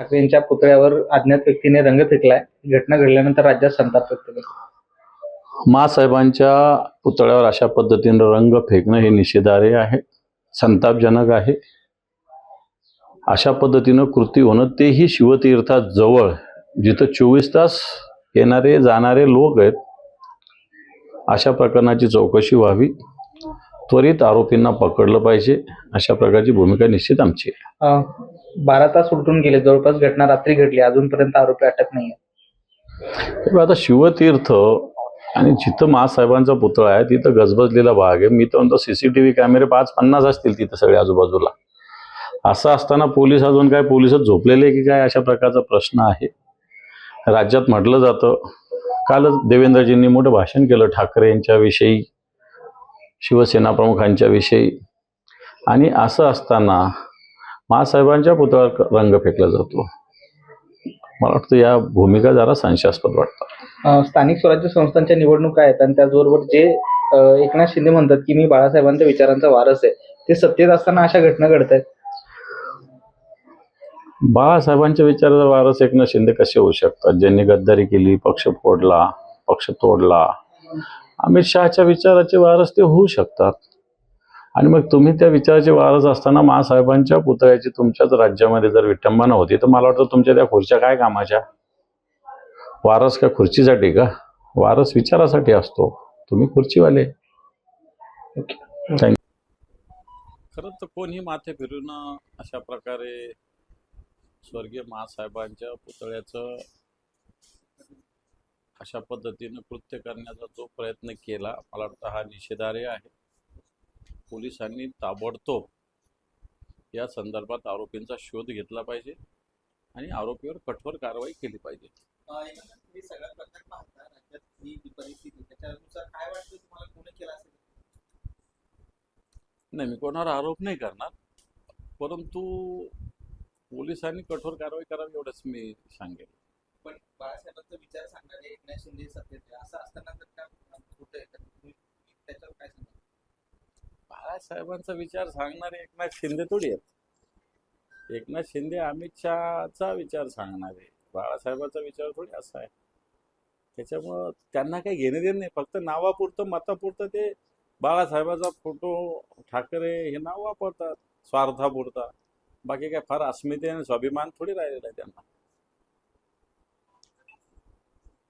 ठाकरे यांच्या पुतळ्यावर अज्ञात व्यक्तीने रंग फेकलाय. घटना घडल्यानंतर राज्यात संताप व्यक्त केला. मासाहेबांच्या पुतळ्यावर अशा पद्धतीनं रंग फेकणं हे निषेधार्ह आहे संतापजनक आहे. अशा पद्धतीनं कृती होणं तेही शिवतीर्थात जवळ. जिथं चोवीस तास येणारे जाणारे लोक आहेत अशा प्रकरणाची चौकशी व्हावी. त्वरित आरोपींना पकडलं पाहिजे. अशा प्रकारची भूमिका निश्चित आमची आहे. बारा तास उलटून गेले. जवळपास घटना रात्री घडली. अजूनपर्यंत आरोपी अटक नाही आता शिवतीर्थ आणि जिथं महासाहेबांचा पुतळा आहे तिथं गजबजलेला भाग आहे. मी तर म्हणतो सीसीटीव्ही कॅमेरे पाच पन्नास असतील तिथं सगळे आजूबाजूला. असं असताना पोलीस अजून काय पोलिसच झोपलेले की काय अशा प्रकारचा प्रश्न आहे? राज्यात म्हटलं जातं कालच देवेंद्रजींनी मोठं भाषण केलं ठाकरे यांच्याविषयी शिवसेना प्रमुखांच्या विषयी आणि असं असताना महासाहेबांच्या पुतळ्यावर रंग फेकला जातो. मला वाटतं या भूमिका जरा संशयास्पद वाटतात. स्थानिक स्वराज्य संस्थांच्या निवडणुका आहेत आणि त्याचबरोबर जे एकनाथ शिंदे म्हणतात की मी बाळासाहेबांच्या विचारांचा वारस आहे. ते सत्तेत असताना अशा घटना घडत आहेत बाळासाहेबांच्या विचाराचा वारस एकनाथ शिंदे कसे होऊ शकतात? ज्यांनी गद्दारी केली पक्ष फोडला पक्ष तोडला. अमित शहाच्या विचाराचे वारस ते होऊ शकतात. आणि मग तुम्ही त्या विचाराचे वारस असताना महासाहेबांच्या पुतळ्याची तुमच्याच राज्यामध्ये जर विटंबना होती तर मला वाटतं तुमच्या त्या खुर्च्या काय कामाच्या? वारस का खुर्चीसाठी का? वारस विचारासाठी असतो. तुम्ही खुर्चीवाले. खरं तर कोणी माथे फिरून अशा प्रकारे स्वर्गीय महासाहेबांच्या पुतळ्याचं अशा पद्धतीनं कृत्य करण्याचा जो प्रयत्न केला मला वाटतं हा निषेधार्ह आहे. पोलिसांनी ताबडतोब या संदर्भात आरोपींचा शोध घेतला पाहिजे आणि आरोपीवर कठोर कारवाई केली पाहिजे. नाही मी कोणावर आरोप नाही करणार परंतु पोलिसांनी कठोर कारवाई करावी एवढंच मी सांगेन. पण बाळासाहेबांचा विचार सांगणारे एकनाथ शिंदे सत्तेत. असं असताना जर का होतंय तर तुम्ही त्याच्यावर काय सांगा बाळासाहेबांचा विचार सांगणारे एकनाथ शिंदे थोडी आहेत. एकनाथ शिंदे अमित शहाचा विचार सांगणारे. बाळासाहेबांचा विचार थोडी असा आहे. त्याच्यामुळं त्यांना काही घेणे देणे नाही. फक्त नावापुरतं मतापुरतं ते बाळासाहेबाचा फोटो ठाकरे हे नाव वापरतात. स्वार्थापुरता. बाकी काय फार अस्मिते आणि स्वाभिमान थोडी राहिलेला आहे त्यांना.